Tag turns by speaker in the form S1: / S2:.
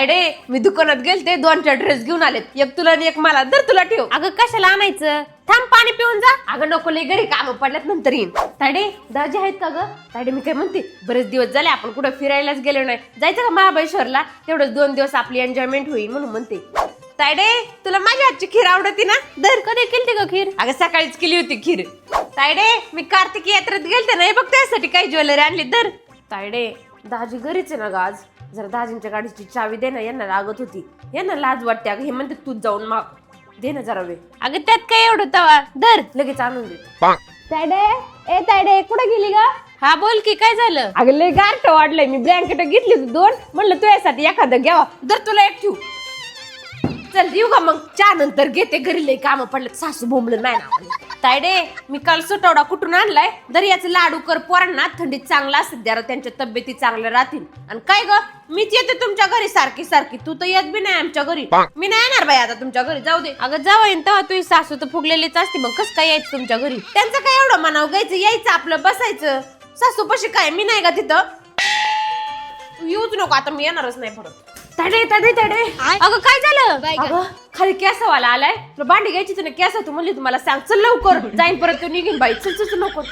S1: तायडे मी दुकानात गेलते दोन चार ड्रेस घेऊन आलेत. एक तुला आणि एक मला. दर तुला ठेव.
S2: अगं कशाला आणायचं? थांब पाणी पिऊन जा.
S1: अगं नको लय घरी काम पडल्यात नंतर येईन. तायडे दाजी आहेत का ग? तायडे मी काय म्हणते बरेच दिवस झाले आपण कुठं फिरायलाच गेलो नाही. जायचं का महाबळेश्वरला? तेवढंच दोन दिवस आपली एन्जॉयमेंट होईल म्हणून म्हणते. तायडे तुला माझ्या हातची खीर आवडती ना? दर
S2: कधी केलती ग खीर?
S1: अगं सकाळीच केली होती खीर. तायडे मी कार्तिक यात्रेत गेलते ना हे बघ त्यासाठी काही ज्वेलरी आणली दर तायडे दाजी घरीच आहे ना ग आज? जरा दाजींच्या गाडीची चावी दे ना यांना लागत होती. यांना लाज वाटते अगं हे म्हणते तूच जाऊन माग. दे ना जरा वेळ.
S2: अगं त्यात काय एवढं तवा? धर.
S1: लगेच आणून दे.
S2: तायडे ए तायडे कुठे गेली ग? हा बोल की काय झालं?
S1: अगं लय गारठ वाढलंय. मी ब्लँकेट घेतली होती दोन. म्हणलं तुझ्यासाठी एखादं घ्यावा. दर तुला एक ठेवू. चल येऊ का मग. चहा नंतर घेते. घरी लय काम पडलं सासू बोंबलं नाही ना. तायडे मी काल सुटवडा कुठून आणलाय? दर याचं लाडू कर पोरांना. थंडीत चांगला असत जरा त्यांच्या तब्येती चांगल्या राहतील. आणि काय ग? मीच येते तुमच्या घरी सारखी सारखी. तू तर येत बी नाही आमच्या घरी. मी नाही येणार बाई आता तुमच्या घरी. जाऊ दे.
S2: अगं जावं येईन तेव्हा तुझी सासू तर फुगलेलीच असते. मग कसं काय यायचं तुमच्या घरी?
S1: त्यांचं काय एवढं म्हणावं घ्यायचं? यायचं आपलं बसायचं. सासू पशी काय? मी नाही का तिथं? तू येऊच नको आता मी येणारच नाही परत. तडे तडे तडे.
S2: अगं काय झालं?
S1: अगं खाली केसावाला आलाय. तुला भांडी घ्यायची ना केस तू म्हणली तुम्हाला सांग चल लवकर. जाईन परत तो निघीन बाई. चल चल चल, लवकर.